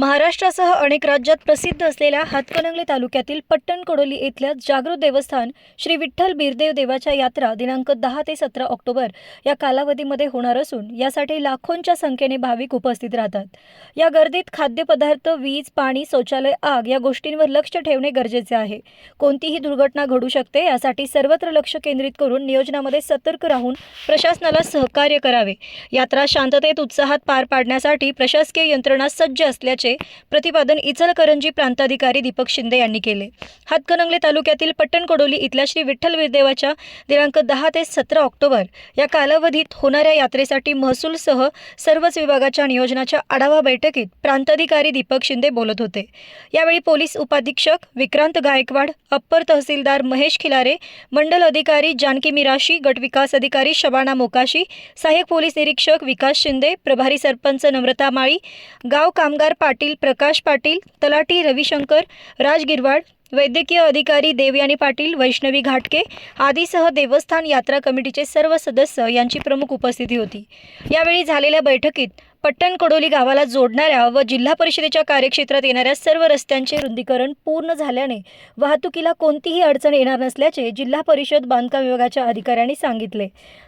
महाराष्ट्रासह अनेक राज्यात प्रसिद्ध असलेल्या हातकणंगले तालुक्यातील पट्टण कोडोली जागृत देवस्थान श्री विठ्ठल बिरदेव देवाच्या यात्रा दिनांक दहा ते सतरा ऑक्टोबर या कालावधीमध्ये होणार असून यासाठी लाखोंच्या संख्येने भाविक उपस्थित राहतात. या गर्दीत खाद्यपदार्थ वीज पाणी शौचालय आग या गोष्टींवर लक्ष ठेवणे गरजेचे आहे. कोणतीही दुर्घटना घडू शकते यासाठी सर्वत्र लक्ष केंद्रित करून नियोजनामध्ये सतर्क राहून प्रशासनाला सहकार्य करावे. यात्रा शांततेत उत्साहात पार पाडण्यासाठी प्रशासकीय यंत्रणा सज्ज असल्याचे प्रतिपादन इचलकरंजी प्रांताधिकारी दीपक शिंदे यांनी केले. हातकणंगले तालुक्यातील पट्टणकोडोली इथल्या श्री विठ्ठल विरदेवाच्या दिनांक दहा ते सतरा ऑक्टोबर या कालावधीत होणाऱ्या यात्रेसाठी महसूलसह सर्वच विभागाच्या नियोजनाच्या आढावा बैठकीत प्रांताधिकारी दीपक शिंदे बोलत होते. यावेळी पोलीस उपाधीक्षक विक्रांत गायकवाड अप्पर तहसीलदार महेश खिलारे मंडल अधिकारी जानकी मिराशी गटविकास अधिकारी शबाना मोकाशी सहाय्यक पोलीस निरीक्षक विकास शिंदे प्रभारी सरपंच नम्रता माळी गाव कामगार पाटील पाटील प्रकाश पाटील तलाठी रविशंकर राज गिरवाड वैद्यकीय अधिकारी देवयानी पाटील वैष्णवी घाटके आदीसह देवस्थान यात्रा कमिटीचे सर्व सदस्य यांची प्रमुख उपस्थिती होती. यावेळी झालेल्या बैठकीत पट्टण गावाला जोडणाऱ्या व जिल्हा परिषदेच्या कार्यक्षेत्रात येणाऱ्या सर्व रस्त्यांचे रुंदीकरण पूर्ण झाल्याने वाहतुकीला कोणतीही अडचण येणार नसल्याचे जिल्हा परिषद बांधकाम विभागाच्या अधिकाऱ्यांनी सांगितले.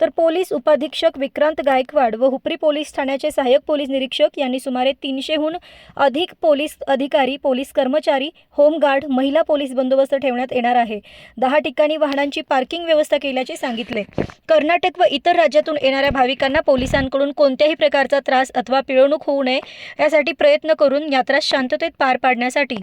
तर पोलीस उपाधीक्षक विक्रांत गायकवाड व हुपरी पोलीस ठाण्याचे सहाय्यक पोलीस निरीक्षक यांनी सुमारे तीनशेहून अधिक पोलीस अधिकारी पोलीस कर्मचारी होमगार्ड महिला पोलीस बंदोबस्त ठेवण्यात येणार आहे. दहा ठिकाणी वाहनांची पार्किंग व्यवस्था केल्याचे सांगितले. कर्नाटक व इतर राज्यातून येणाऱ्या भाविकांना पोलिसांकडून कोणत्याही प्रकारचा त्रास अथवा पिळवणूक होऊ नये यासाठी प्रयत्न करून यात्रा शांततेत पार पाडण्यासाठी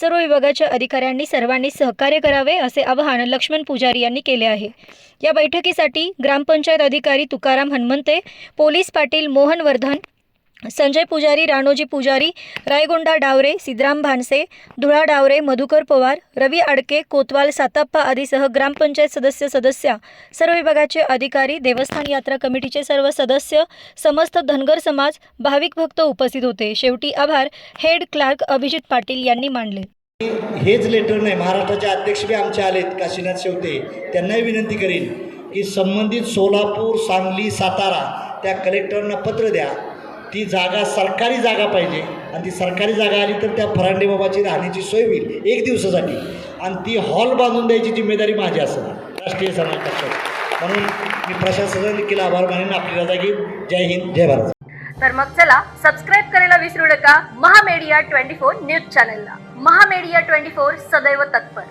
सर्व विभागाच्या अधिकाऱ्यांनी सर्वांनी सहकार्य करावे असे आवाहन लक्ष्मण पुजारी यांनी केले आहे. या बैठकीसाठी ग्रामपंचायत अधिकारी तुकाराम हनुमंते पोलीस पाटील मोहन वर्धन संजय पुजारी राणोजी पुजारी रायगोंडा डावरे सिद्धराम भानसे धुळा डावरे मधुकर पवार रवी आडके कोतवाल साताप्पा आदीसह ग्रामपंचायत सदस्य सदस्या सर्व विभागाचे अधिकारी देवस्थान यात्रा कमिटीचे सर्व सदस्य समस्त धनगर समाज भाविक भक्त उपस्थित होते. शेवटी आभार हेड क्लार्क अभिजित पाटील यांनी मानले. हेच लेटर नाही महाराष्ट्राचे अध्यक्ष बी आमचे आलेत काशीनाथ शेवते. त्यांनाही विनंती करीन की संबंधित सोलापूर सांगली सातारा त्या कलेक्टरना पत्र द्या. ती जागा सरकारी जागा पाहिजे. आणि ती सरकारी जागा आली तर त्या फरांडे बाबाची राहण्याची सोय होईल एक दिवसासाठी. आणि ती हॉल बांधून द्यायची जिम्मेदारी माझी असेल राष्ट्रीय समाज पक्षाची. म्हणून मी प्रशासनाचा देखील आभार मानेन आपली जागी जय हिंद जय भारत. तर मग चला सबस्क्राईब करायला विसरू नका. महामेडिया ट्वेंटी फोर न्यूज चॅनलला. महामेडिया ट्वेंटी फोर सदैव तत्पर.